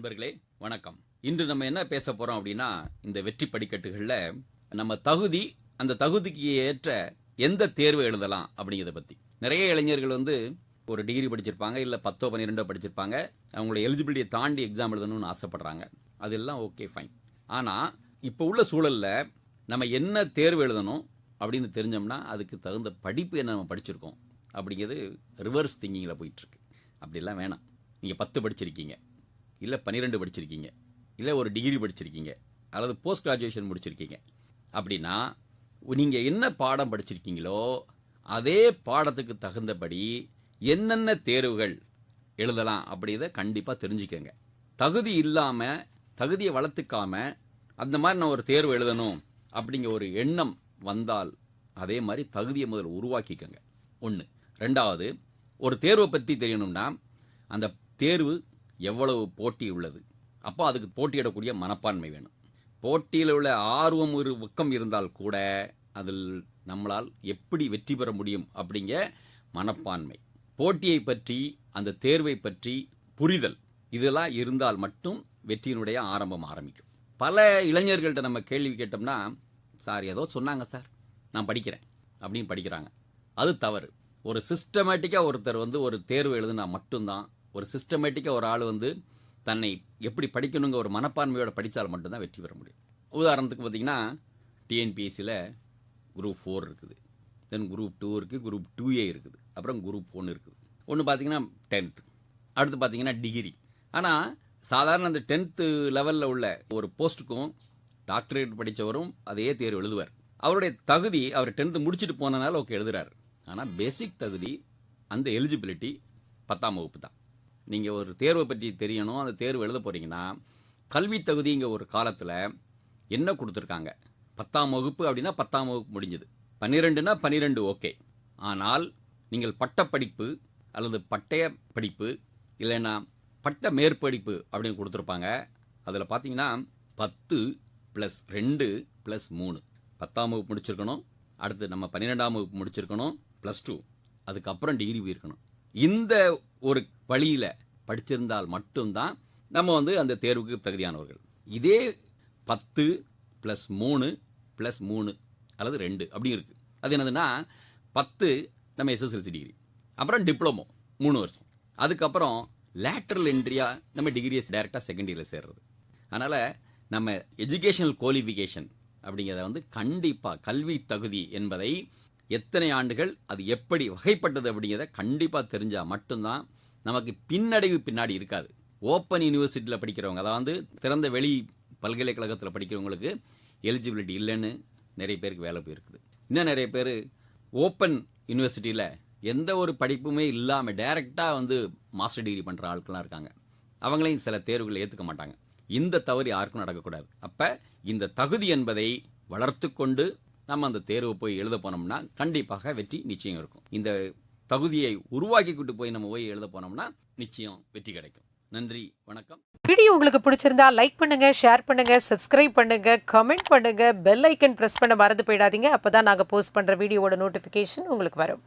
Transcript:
நண்பர்களே வணக்கம். இன்று நம்ம என்ன பேச போறோம் அப்படின்னா இந்த வெற்றி படிக்கட்டுகளில் நம்ம தகுதி அந்த தகுதிக்கு ஏற்ற எந்த தேர்வு எழுதலாம் அப்படிங்கிறத பற்றி நிறைய இளைஞர்கள் வந்து ஒரு டிகிரி படிச்சிருப்பாங்க இல்லை பத்தோ பன்னிரெண்டோ படிச்சிருப்பாங்க. அவங்களோட எலிஜிபிலிட்டியை தாண்டி எக்ஸாம் எழுதணும்னு ஆசைப்படுறாங்க. அதெல்லாம் ஓகே ஃபைன் ஆனால் இப்போ உள்ள சூழலில் நம்ம என்ன தேர்வு எழுதணும் அப்படின்னு தெரிஞ்சோம்னா அதுக்கு தகுந்த படிப்பு என்ன நம்ம படிச்சிருக்கோம் அப்படிங்கிறது ரிவர்ஸ் திங்கிங்கில் போயிட்டுருக்கு அப்படிலாம் வேணாம். நீங்கள் பத்து படிச்சிருக்கீங்க. இல்லை பன்னிரெண்டு படிச்சிருக்கீங்க. இல்லை ஒரு டிகிரி படிச்சிருக்கீங்க. அல்லது போஸ்ட் கிராஜுவேஷன் முடிச்சிருக்கீங்க. அப்படின்னா நீங்கள் என்ன பாடம் படிச்சிருக்கீங்களோ அதே பாடத்துக்கு தகுந்தபடி என்னென்ன தேர்வுகள் எழுதலாம் அப்படிங்கிறத கண்டிப்பாக தெரிஞ்சுக்கோங்க. தகுதி இல்லாமல் தகுதியை வளர்த்துக்காம அந்த மாதிரி நான் ஒரு தேர்வு எழுதணும் அப்படிங்கிற ஒரு எண்ணம் வந்தால் அதே மாதிரி தகுதியை முதல்ல உருவாக்கிக்கோங்க. ஒன்று ரெண்டாவது ஒரு தேர்வை பற்றி தெரியணும்னா அந்த தேர்வு எவ்வளவு போட்டி உள்ளது? அப்போ அதுக்கு போட்டியிடக்கூடிய மனப்பான்மை வேணும். போட்டியில் உள்ள ஆர்வம் ஒரு பக்கம் இருந்தால் கூட அதில் நம்மளால் எப்படி வெற்றி பெற முடியும் அப்படிங்க மனப்பான்மை. போட்டியை பற்றி அந்த தேர்வை பற்றி புரிதல் இதெல்லாம் இருந்தால் மட்டும் வெற்றியினுடைய ஆரம்பம் ஆரம்பிக்கும். பல இளைஞர்கள்ட்ட நம்ம கேள்வி கேட்டோம்னா சார் ஏதோ சொன்னாங்க சார். நான் படிக்கிறேன். அப்படின்னு படிக்கிறாங்க. அது தவறு. ஒரு சிஸ்டமேட்டிக்காக ஒருத்தர் வந்து ஒரு தேர்வு எழுதுனா மட்டும்தான் ஒரு சிஸ்டமேட்டிக்காக ஒரு ஆள் வந்து தன்னை எப்படி படிக்கணுங்க ஒரு மனப்பான்மையோட படித்தால் மட்டும்தான் வெற்றி பெற முடியும். உதாரணத்துக்கு பார்த்தீங்கன்னா டிஎன்பிஎஸ்சியில் குரூப் ஃபோர் இருக்குது. தென் குரூப் டூ இருக்குது குரூப் டூ ஏ இருக்குது. அப்புறம் குரூப் ஒன்று இருக்குது. ஒன்று பார்த்தீங்கன்னா டென்த்து அடுத்து பார்த்தீங்கன்னா டிகிரி ஆனால் சாதாரண அந்த டென்த்து லெவலில் உள்ள ஒரு போஸ்ட்டுக்கும் டாக்டரேட் படித்தவரும் அதே தேர்வு எழுதுவார். அவருடைய தகுதி அவர் டென்த்து முடிச்சுட்டு போனனால ஓகே எழுதுறாரு. ஆனால் பேசிக் தகுதி அந்த எலிஜிபிலிட்டி பத்தாம் வகுப்பு தான். நீங்கள் ஒரு தேர்வை பற்றி தெரியணும் அந்த தேர்வு எழுத போகிறீங்கன்னா கல்வி தகுதிங்கிற ஒரு காலத்தில் என்ன கொடுத்துருக்காங்க? பத்தாம் வகுப்பு அப்படின்னா பத்தாம் வகுப்பு முடிஞ்சது. பன்னிரெண்டுனா பன்னிரெண்டு ஓகே. ஆனால் நீங்கள் பட்டப்படிப்பு அல்லது பட்டய படிப்பு இல்லைன்னா பட்ட மேற்படிப்பு அப்படின்னு கொடுத்துருப்பாங்க. அதில் பார்த்தீங்கன்னா பத்து ப்ளஸ் ரெண்டு ப்ளஸ் மூணு. பத்தாம் வகுப்பு முடிச்சிருக்கணும். அடுத்து நம்ம பன்னிரெண்டாம் வகுப்பு முடிச்சிருக்கணும் ப்ளஸ் டூ அதுக்கப்புறம் டிகிரி போயிருக்கணும். இந்த ஒரு வழியில் படிச்சிருந்தால் மட்டும்தான் நம்ம வந்து அந்த தேர்வுக்கு தகுதியானவர்கள். இதே பத்து ப்ளஸ் மூணு ப்ளஸ் மூணு அல்லது ரெண்டு அப்படி இருக்குது அது என்னதுன்னா பத்து நம்ம எஸ்எஸ்எல்சி டிகிரி அப்புறம் டிப்ளமோ மூணு வருஷம். அதுக்கப்புறம் லேட்டரல் என்ட்ரியாக நம்ம டிகிரியை டைரெக்டாக செகண்ட் இயரில் சேர்றது. அதனால் நம்ம எஜுகேஷனல் குவாலிஃபிகேஷன் அப்படிங்கிறத வந்து கண்டிப்பாக கல்வி தகுதி என்பதை எத்தனை ஆண்டுகள் அது எப்படி வகைப்பட்டது அப்படிங்கிறத கண்டிப்பாக தெரிஞ்சால் மட்டும்தான் நமக்கு பின்னடைவு பின்னாடி இருக்காது. ஓப்பன் யூனிவர்சிட்டியில் படிக்கிறவங்க அதாவது திறந்த வெளி பல்கலைக்கழகத்தில் படிக்கிறவங்களுக்கு எலிஜிபிலிட்டி இல்லைன்னு நிறைய பேருக்கு வேலை போயிருக்குது. இன்னும் நிறைய பேர் ஓப்பன் யூனிவர்சிட்டியில் எந்த ஒரு படிப்புமே இல்லாமல் டைரெக்டாக வந்து மாஸ்டர் டிகிரி பண்ணுற ஆட்கள்லாம் இருக்காங்க. அவங்களையும் சில தேர்வுகளை ஏற்றுக்க மாட்டாங்க. இந்த தவறு யாருக்கும் நடக்கக்கூடாது. அப்போ இந்த தகுதி என்பதை வளர்த்து கொண்டு நம்ம அந்த தேர்வு போய் எழுத போனோம்னா கண்டிப்பாக வெற்றி நிச்சயம் இருக்கும். இந்த தகுதியை உருவாக்கிக்கிட்டு போய் நம்ம போய் எழுத போனோம்னா நிச்சயம் வெற்றி கிடைக்கும். நன்றி வணக்கம். வீடியோ உங்களுக்கு பிடிச்சிருந்தா லைக் பண்ணுங்க ஷேர் பண்ணுங்க சப்ஸ்கிரைப் பண்ணுங்க கமெண்ட் பண்ணுங்க பெல் ஐக்கன் பிரஸ் பண்ண மறந்து போயிடாதீங்க. அப்பதான் நாங்க போஸ்ட் பண்ற வீடியோவோட நோட்டிபிகேஷன் உங்களுக்கு வரும்.